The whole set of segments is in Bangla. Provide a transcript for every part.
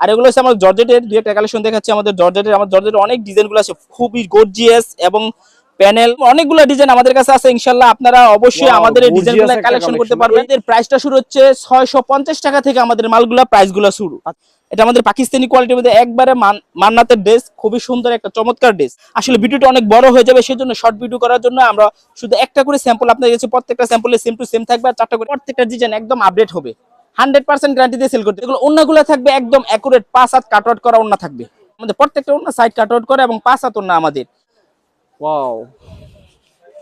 আর এগুলো হচ্ছে আমার জর্জেটের দুই একটা কালেকশন দেখাচ্ছি। আমাদের জর্জেটের আমার জর্জেটের অনেক ডিজাইনগুলো আছে খুবই গর্জিয়াস এবং প্যানেল অনেকগুলো ডিজাইন আমাদের কাছে আছে ইনশাল্লাহ আপনারা অবশ্যই আমাদের এই ডিজাইনগুলো কালেকশন করতে পারবেন। এর প্রাইসটা শুরু হচ্ছে ছয়শো পঞ্চাশ টাকা থেকে আমাদের মালগুলা প্রাইসগুলো শুরু। এটা আমাদের পাকিস্তানি কোয়ালিটির মধ্যে একবারে মান- মান্নাতের ড্রেস খুবই সুন্দর একটা চমৎকার ড্রেস আসলে ভিডিওটা অনেক বড় হয়ে যাবে সেজন্য শর্ট ভিডিও করার জন্য আমরা শুধু একটা করে স্যাম্পল আপনার কাছে প্রত্যেকটা স্যাম্পলে সেম টু সেম থাকবে আর চারটা করে প্রত্যেকটা ডিজাইন একদম আপডেট হবে। হান্ড্রেড পার্সেন্ট গ্যারান্টি দিয়ে সেল করতে এগুলো অন্যগুলো থাকবে একদম অ্যাকুরেট পাঁচ হাত কাট আউট করা অন্য থাকবে। আমাদের প্রত্যেকটা অন্য সাইড কাট আউট এবং পাঁচ হাত অন্য আমাদের।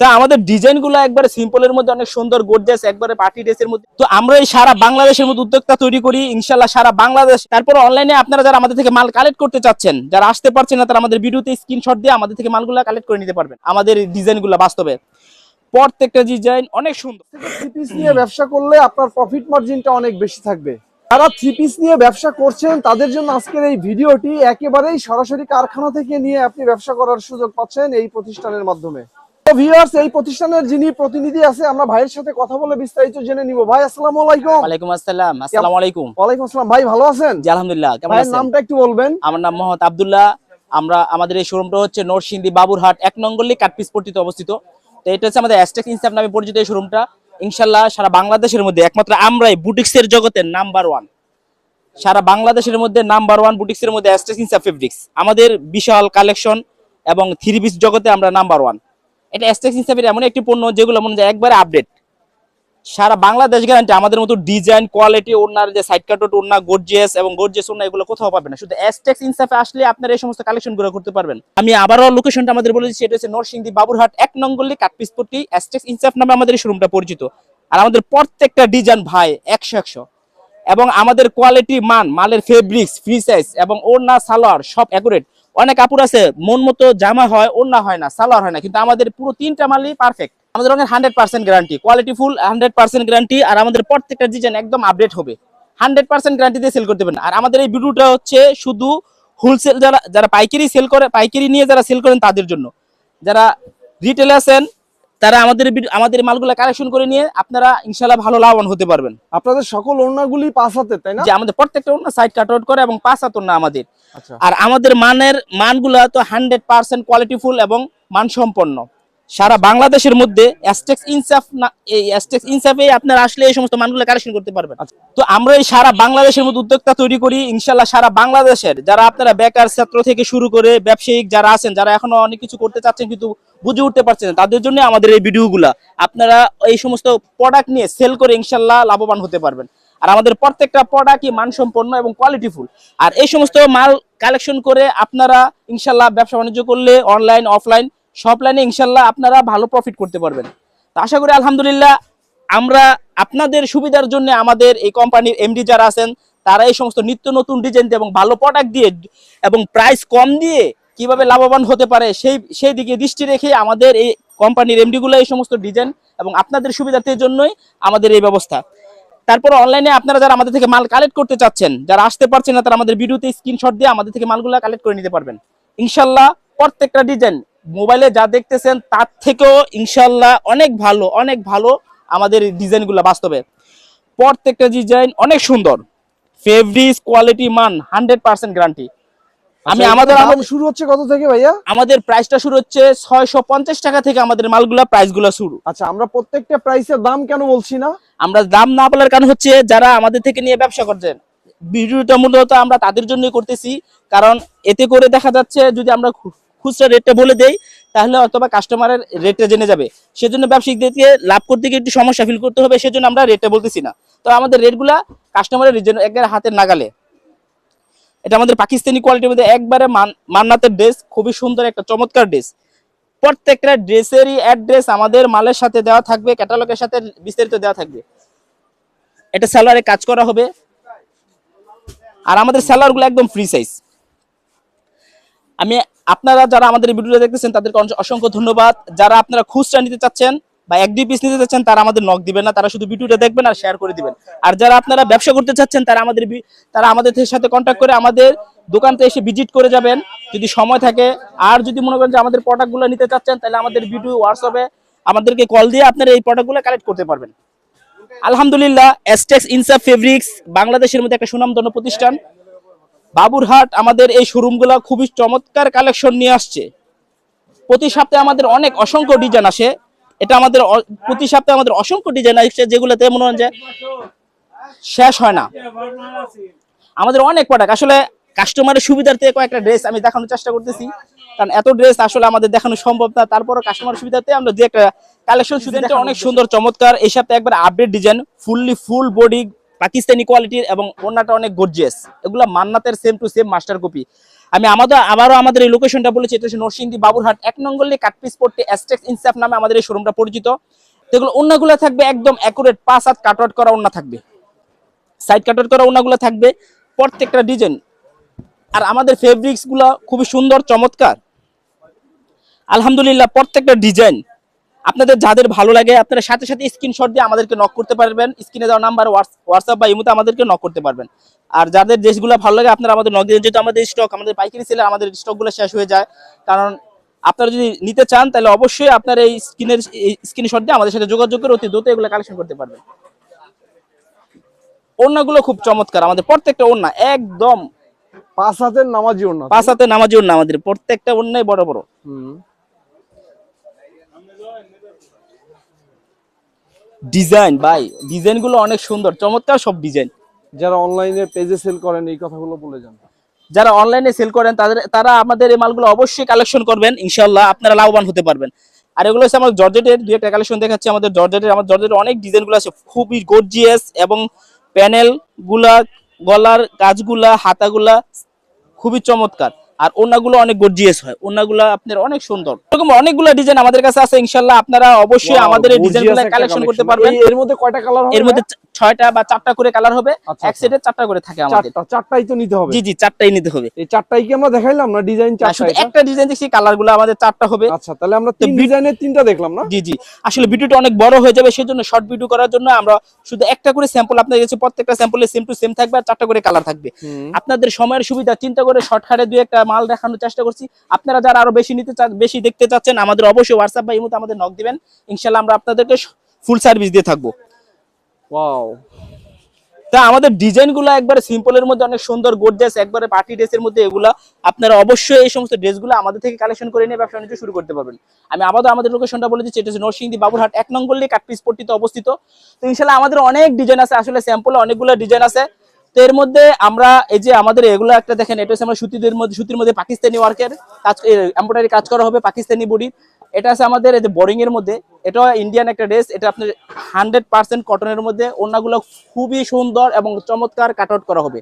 তা আমাদের ডিজাইনগুলো একবারে সিম্পলের মধ্যে, অনেক সুন্দর গোর্জাস একবারে পার্টি ড্রেসের মধ্যে। তো আমরা এই সারা বাংলাদেশের মধ্যে উদ্যোক্তা তৈরি করি ইনশাল্লাহ সারা বাংলাদেশ। তারপর অনলাইনে আপনারা যারা আমাদের থেকে মাল কালেক্ট করতে চাচ্ছেন, যারা আসতে পারছেন না, তারা আমাদের ভিডিওতে স্ক্রিনশট দিয়ে আমাদের থেকে মালগুলো কালেক্ট করে নিতে পারবেন। আমাদের ডিজাইনগুলো বাস্তবে। প্রত্যেকটা ডিজাইন অনেক সুন্দর। থ্রি পিস নিয়ে ব্যবসা করলে আপনার প্রফিট মার্জিনটা অনেক বেশি থাকবে। যারা থ্রি পিস নিয়ে ব্যবসা করছেন তাদের জন্য আজকের এই ভিডিওটি একেবারেই সরাসরি কারখানা থেকে নিয়ে আপনি ব্যবসা করার সুযোগ পাচ্ছেন এই প্রতিষ্ঠানের মাধ্যমে। তো ভিউয়ার্স এই প্রতিষ্ঠানের যিনি প্রতিনিধি আছে আমরা ভাইয়ের সাথে কথা বলে বিস্তারিত জেনে নিব। ভাই আসসালামু আলাইকুম। ওয়ালাইকুম আসসালাম আসসালামু আলাইকুম। ওয়ালাইকুম আসসালাম। ভাই ভালো আছেন? জি আলহামদুলিল্লাহ কেমন আছেন? নামটা একটু বলবেন। আমার নাম মোহাম্মদ আব্দুল্লাহ। আমরা আমাদের এই শোরুমটা হচ্ছে নরসিংদী বাবুরহাট এক নঙ্গল্লি কাটপিস পট্টিতে অবস্থিত। তো এটা হচ্ছে আমাদের অ্যাস্টেক ইনসাফ নামে পরিচিত এই শোরুমটা ইনশাল্লাহ সারা বাংলাদেশের মধ্যে একমাত্র আমরাই বুটিক্সের জগতে নাম্বার ওয়ান সারা বাংলাদেশের মধ্যে নাম্বার ওয়ান বুটিক্সের মধ্যে অ্যাস্টেক ইনসাফ ফেব্রিক্স আমাদের বিশাল কালেকশন এবং থ্রি পিস জগতে আমরা নাম্বার ওয়ান এটা অ্যাস্টেক ইনসাফের এমন একটি পণ্য যেগুলো মনে হয় একবারে আপডেট সারা বাংলাদেশ গ্যারান্টি আমাদের মতো ডিজাইন কোয়ালিটি ওনার যে সাইড কাটোট ওনা গর্জিয়াস এবং গর্জিয়াস ওনা এগুলো কোথাও পাবেন না। শুধু এসটেক্স ইনসাফে আসলে আপনারা এই সমস্ত কালেকশনগুলো করতে পারবেন। আমি আবারও লোকেশনটা আমাদের বলেছি সেটা হচ্ছে নরসিংদী বাবুরহাট, এক নঙ্গলি কাটপিসপট্টি এসটেক্স ইনসাফ নামে আমাদের এই শোরুমটা পরিচিত। আর আমাদের প্রত্যেকটা ডিজাইন ভাই একশো একশো। এবং আমাদের কোয়ালিটি মান, মালের ফেব্রিক্স ফ্রি সাইজ এবং ওড়না, সালোয়ার সব অ্যাকুরেট অনেক কাপড় আছে, মন মতো জামা হয়, ওড়না হয় না, সালোয়ার হয় না, কিন্তু আমাদের পুরো তিনটা মালই পারফেক্ট আমাদের অনেক hundred percent guarantee quality full hundred percent guarantee আর আমাদের প্রত্যেকটা ডিজাইন একদম আপডেট হবে। হান্ড্রেড পার্সেন্ট গ্যারান্টি দিয়ে সেল করতে পারেন আর আমাদের এই ভিডিওটা হচ্ছে শুধু হোলসেল যারা যারা পাইকারি সেল করে, পাইকারি নিয়ে যারা সেল করেন তাদের জন্য। যারা রিটেল আছেন তারা আমাদের আমাদের মালগুলো কালেকশন করে নিয়ে আপনারা ইনশাল্লাহ ভালো লাভবান হতে পারবেন। আপনাদের সকল ওড়নাগুলি পাঁচ হাতে তাই না? যে আমাদের প্রত্যেকটা ওনা সাইড কাট আউট করে এবং পাঁচ হাত ওনা আমাদের। আচ্ছা। আর আমাদের মানের মানগুলো তো হান্ড্রেড পার্সেন্ট কোয়ালিটিফুল এবং মানসম্পন্ন। সারা বাংলাদেশের মধ্যে অ্যাস্টেক্স ইনসাফ না এই অ্যাস্টেক্স ইনসাফে আপনারা আসলে এই সমস্ত মানগুলো কালেকশন করতে পারবেন। আচ্ছা। তো আমরা এই সারা বাংলাদেশের মধ্যে উদ্যোক্তা তৈরি করি ইনশাল্লাহ সারা বাংলাদেশের। যারা আপনারা বেকার ছাত্র থেকে শুরু করে ব্যবসায়িক যারা আছেন যারা এখনও অনেক কিছু করতে চাচ্ছেন কিন্তু বুঝে উঠতে পারছেন তাদের জন্য আমাদের এই ভিডিওগুলা আপনারা এই সমস্ত প্রোডাক্ট নিয়ে সেল করে ইনশাল্লাহ লাভবান হতে পারবেন। আর আমাদের প্রত্যেকটা প্রোডাক্টই মানসম্পন্ন এবং কোয়ালিটিফুল আর এই সমস্ত মাল কালেকশন করে আপনারা ইনশাল্লাহ ব্যবসা বাণিজ্য করলে অনলাইন অফলাইন সব লাইনে ইনশাল্লাহ আপনারা ভালো প্রফিট করতে পারবেন। তো আশা করি আলহামদুলিল্লাহ আমরা আপনাদের সুবিধার জন্য আমাদের এই কোম্পানির এমডি যারা আছেন, তারা এই সমস্ত নিত্য নতুন ডিজাইন এবং ভালো প্রোডাক্ট দিয়ে এবং প্রাইস কম দিয়ে কীভাবে লাভবান হতে পারে সেই সেই দিকে দৃষ্টি রেখে আমাদের এই কোম্পানির এমডি গুলো এই সমস্ত ডিজাইন এবং আপনাদের সুবিধার্থের জন্যই আমাদের এই ব্যবস্থা। তারপর অনলাইনে আপনারা যারা আমাদের থেকে মাল কালেক্ট করতে চাচ্ছেন, যারা আসতে পারছেন না, তারা আমাদের ভিডিওতে স্ক্রিনশট দিয়ে আমাদের থেকে মালগুলো কালেক্ট করে নিতে পারবেন। ইনশাল্লাহ প্রত্যেকটা ডিজাইন মোবাইলে যা দেখতেছেন তার থেকেও ইনশাল্লাহ অনেক ভালো অনেক ভালো আমাদের ডিজাইনগুলো বাস্তবে। প্রত্যেকটা ডিজাইন অনেক সুন্দর। ফেব্রিক্স কোয়ালিটি মান হান্ড্রেড পার্সেন্ট গ্যারান্টি আমি আচ্ছা, আমাদের দাম শুরু হচ্ছে কত থেকে ভাইয়া? আমাদের প্রাইসটা শুরু হচ্ছে ছয়শো পঞ্চাশ টাকা থেকে আমাদের মালগুলা প্রাইসগুলো শুরু। আচ্ছা আমরা প্রত্যেকটা প্রাইসের দাম কেন বলছি না? আমরা দাম না বলার কারণ হচ্ছে যারা আমাদের থেকে নিয়ে ব্যবসা করছেন ভিডিওটা মূলত আমরা তাদের জন্যই করতেছি কারণ এতে করে দেখা যাচ্ছে যদি আমরা খুচরা রেটটা বলে দেই, তাহলে অথবা কাস্টমারের রেটটা জেনে যাবে। সেজন্য ব্যবসায়িকদেরকে লাভ করতে গিয়ে একটু সমস্যা ফিল করতে হবে, সেজন্য আমরা রেটটা বলতেছি না। তো আমাদের রেটগুলা কাস্টমারের রিজন একবারে হাতের নাগালে। এটা আমাদের পাকিস্তানি কোয়ালিটির মধ্যে একবারে মান- মান্নাতের ড্রেস খুবই সুন্দর একটা চমৎকার ড্রেস প্রত্যেকটা ড্রেসেরই অ্যাড্রেস আমাদের মালের সাথে দেওয়া থাকবে ক্যাটালগের সাথে বিস্তারিত দেওয়া থাকবে। এটা স্যালোয়ারে কাজ করা হবে। আর আমাদের স্যালোয়ারগুলো একদম ফ্রি সাইজ আমি, আপনারা যারা আমাদের ভিডিওটা দেখতেছেন, তাদেরকে অসংখ্য ধন্যবাদ। যারা আপনারা খুচরা নিতে চাচ্ছেন বা এক দুই পিস নিতে চাচ্ছেন, তারা আমাদের নক দিবেন না, তারা শুধু ভিডিওটা দেখবেন আর শেয়ার করে দিবেন। আর যারা আপনারা ব্যবসা করতে চাচ্ছেন, তারা আমাদের তারা আমাদের সাথে কন্ট্যাক্ট করে আমাদের দোকানতে এসে ভিজিট করে যাবেন। যদি সময় থাকে, আর যদি মনে করেন যে আমাদের প্রোডাক্টগুলো নিতে চাচ্ছেন, তাহলে আমাদের ভিডিও হোয়াটসঅ্যাপে আমাদেরকে কল দিয়ে আপনারা এই প্রোডাক্টগুলো কালেক্ট করতে পারবেন। আলহামদুলিল্লাহ এসটেক্স ইনসাফ ফেব্রিক্স বাংলাদেশের মধ্যে একটা সুনামধন্য প্রতিষ্ঠান। বাবুরহাট আমাদের এই শোরুমগুলো খুবই চমৎকার কালেকশন নিয়ে আসছে। প্রতি সপ্তাহে আমাদের অনেক অসংখ্য ডিজাইন আসে। এটা আমাদের প্রতি সপ্তাহে আমাদের অসংখ্য ডিজাইন আসছে যেগুলোতে মনে হয় যে শেষ হয় না। আমাদের অনেক প্রোডাক্ট আসলে কাস্টমারের সুবিধার্থে কয়েকটা ড্রেস আমি দেখানোর চেষ্টা করতেছি। কারণ এত ড্রেস আসলে আমাদের দেখানো সম্ভব না। তারপরও কাস্টমার সুবিধার্থে আমরা যে একটা কালেকশন সুবিধাটা অনেক সুন্দর চমৎকার। এই সপ্তাহে একবার update design fully full body Pakistani কোয়ালিটির এবং ওনাটা অনেক গর্জিয়াস এগুলো মান্নাতের same to same master copy আমি আমাদের আবারও আমাদের এই লোকেশনটা বলেছি, এটা হচ্ছে নরসিংদী বাবুরহাট। এক নঙ্গলি কাটপিস পট্টি অ্যাস্টেক্স ইনসাফ নামে আমাদের এই শোরুমটা পরিচিত। এগুলো অন্যগুলো থাকবে একদম অ্যাকুরেট পাঁচ হাত কাটআউট করা ওন্না থাকবে। সাইড কাটআউট করা ওনাগুলো থাকবে। প্রত্যেকটা ডিজাইন আর আমাদের ফেব্রিক্সগুলা খুবই সুন্দর, চমৎকার। আলহামদুলিল্লাহ, প্রত্যেকটা ডিজাইন আপনাদের যাদের ভালো লাগে আপনারা সাথে সাথে স্ক্রিনশট দিয়ে আমাদেরকে নক করতে পারবেন। স্ক্রিনে দেওয়া নাম্বার হোয়াটসঅ্যাপ বা ইমোতে আমাদেরকে নক করতে পারবেন। আর যাদের ড্রেসগুলো ভালো লাগে আপনারা আমাদের নক দিন যেহেতু আমাদের স্টক আমাদের পাইকারি সেলে আমাদের স্টকগুলো শেষ হয়ে যায়। কারণ আপনারা যদি নিতে চান তাহলে অবশ্যই আপনার এই স্ক্রিনের স্ক্রিনশট দিয়ে আমাদের সাথে যোগাযোগ করে অতি দ্রুত এগুলো কালেকশন করতে পারবেন। ওড়নাগুলো খুব চমৎকার। আমাদের প্রত্যেকটা ওড়না একদম পাঁচ হাতের নামাজি ওড়না। পাঁচ হাতে নামাজি ওড়না আমাদের। প্রত্যেকটা ওড়নাই বড় বড়। ডিজাইন ভাই ডিজাইনগুলো অনেক সুন্দর চমৎকার সব ডিজাইন যারা অনলাইনে পেজে সেল করেন এই কথাগুলো বলে যান। যারা অনলাইনে সেল করেন তাদের তারা আমাদের এই মালগুলো অবশ্যই কালেকশন করবেন ইনশাল্লাহ আপনারা লাভবান হতে পারবেন। আর এগুলো হচ্ছে আমার জর্জেটের দুই একটা কালেকশন দেখাচ্ছি আমাদের জর্জেটের আমার জর্জেটের অনেক ডিজাইনগুলো আছে খুবই গর্জিয়াস এবং প্যানেলগুলা গলার কাজগুলা হাতাগুলা খুবই চমৎকার। আর ওনাগুলো অনেক গর্জিয়াস হয়। ওনাগুলো আপনার অনেক সুন্দর। এরকম অনেকগুলো ডিজাইন আমাদের কাছে আছে ইনশাল্লাহ আপনারা অবশ্যই আমাদের এই ডিজাইনগুলো কালেকশন করতে পারবেন। এর মধ্যে কয়টা কালার হবে এর মধ্যে ছয়টা বা চারটা করে কালার হবে আচ্ছা, এক আচ্ছা। সেটে চারটা করে থাকে আমাদের। চারটাই তো নিতে হবে? জি জি চারটাই নিতে হবে। এই চারটাই কি আমরা দেখাইলাম না ডিজাইন চারটা একটা ডিজাইন দেখছি কালারগুলো আমাদের চারটা হবে। আচ্ছা তাহলে আমরা তিন ডিজাইনের তিনটা দেখলাম না? জি জি। আসলে ভিডিওটা অনেক বড় হয়ে যাবে সেজন্য শর্ট ভিডিও করার জন্য আমরা শুধু একটা করে স্যাম্পল আপনাদের কাছে প্রত্যেকটা স্যাম্পলে সেম টু সেম থাকবে আর চারটা করে কালার থাকবে। আপনাদের সময়ের সুবিধা চিন্তা করে শর্টকাটে দুই একটা মাল দেখানোর চেষ্টা করছি। আপনারা যারা আরও বেশি নিতে চান বেশি দেখতে চাচ্ছেন আমাদের অবশ্যই হোয়াটসঅ্যাপ বা ইমোতে আমাদের নক দিবেন। ইনশাল্লাহ আমরা আপনাদেরকে ফুল সার্ভিস দিয়ে থাকব। ওয়াও তা আমাদের ডিজাইনগুলো একবারে সিম্পলের মধ্যে, অনেক সুন্দর গোর্জাস একবারে পার্টি ড্রেসের মধ্যে এগুলা আপনারা অবশ্যই এই সমস্ত ড্রেসগুলো আমাদের থেকে কালেকশন করে নিয়ে ব্যবসা শুরু করতে পারবেন। আমি আবারও আমাদের লোকেশনটা বলে দিচ্ছি, এটা হচ্ছে নরসিংদী বাবুরহাট, এক নং গল্লি কাটপিস পট্টিতে অবস্থিত। তো ইনশাল্লাহ আমাদের অনেক ডিজাইন আছে, আসলে স্যাম্পলে অনেকগুলো ডিজাইন আছে। তো এর মধ্যে আমরা এই যে আমাদের এগুলো একটা দেখেন, এটা হচ্ছে আমরা সুতিদের মধ্যে, সুতির মধ্যে পাকিস্তানি ওয়ার্কের কাজ এমব্রয়ডারি কাজ করা হবে, পাকিস্তানি বডি এটা আছে আমাদের এই যে বোরিং এর মধ্যে। এটা ইন্ডিয়ান একটা ড্রেস এটা আপনার হান্ড্রেড পার্সেন্ট কটনের মধ্যে। ওনাগুলো খুবই সুন্দর এবং চমৎকার কাট আউট করা হবে।